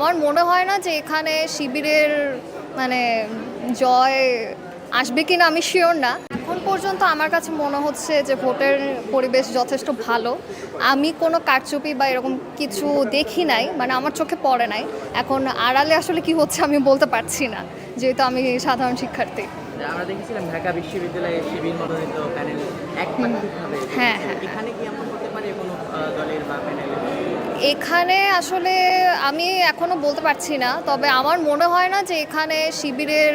আমার মনে হয় না যে এখানে শিবিরের মানে জয় আসবে কিনা আমি শিওর না। এখন পর্যন্ত আমার কাছে মনে হচ্ছে যে ভোটের পরিবেশ যথেষ্ট ভালো। আমি কোনো কারচুপি বা এরকম কিছু দেখি নাই মানে আমার চোখে পড়ে নাই। এখন আড়ালে আসলে কি হচ্ছে আমি বলতে পারছি না যেহেতু আমি সাধারণ শিক্ষার্থী। আমরা দেখেছিলাম ঢাকা বিশ্ববিদ্যালয়ে শিবির মনোনীত প্যানেল একমাত্রিকভাবে হ্যাঁ, হ্যাঁ। এখানে কি এমন হতে পারে কোনো দলের বা প্যানেলের এখানে আসলে আমি এখনও বলতে পারছি না, তবে আমার মনে হয় না যে এখানে শিবিরের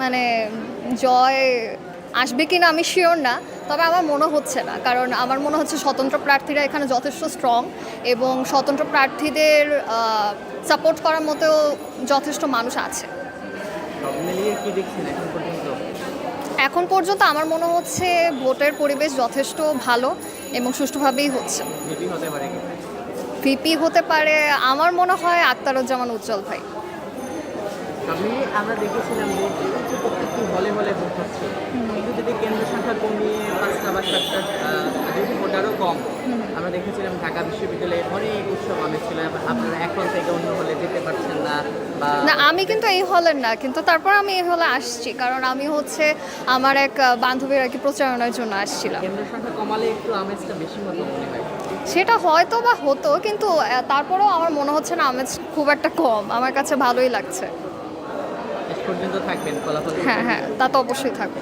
মানে জয় আসবে কিনা আমি শিওর না, তবে আমার মনে হচ্ছে না। কারণ আমার মনে হচ্ছে স্বতন্ত্র প্রার্থীরা এখানে যথেষ্ট স্ট্রং এবং স্বতন্ত্র প্রার্থীদের সাপোর্ট করার মতো যথেষ্ট মানুষ আছে। কি এখন পর্যন্ত আমার মনে হচ্ছে ভোটের পরিবেশ যথেষ্ট ভালো এবং সুষ্ঠুভাবেই হচ্ছে। ভিপি হতে পারে আমার মনে হয় আক্তারুজ্জামান উজ্জ্বল ভাই। আমি আমরা দেখেছিলাম যে প্রত্যেকটি হলে হলে ভোট হচ্ছে। কিন্তু যদি কেন্দ্র সংখ্যা কমিয়ে পাঁচটা বা সাতটা আহ, ভোটারও কম আমরা দেখেছিলাম ঢাকা বিশ্ববিদ্যালয়ে অনেক উৎসব আমেজ ছিল আপনারা না আমি কিন্তু এই হলের না কিন্তু তারপর আমি এই হলে আসছি কারণ আমি হচ্ছে আমার এক বান্ধবীর আর কি প্রচারণার জন্য আসছিলাম। কমালে একটু আমেজটা বেশি মনে হয়। সেটা হয়তো বা হতো কিন্তু তারপরেও আমার মনে হচ্ছে না আমেজ খুব একটা কম আমার কাছে ভালোই লাগছে। পর্যন্ত থাকবেন হ্যাঁ হ্যাঁ তা তো অবশ্যই থাকবে।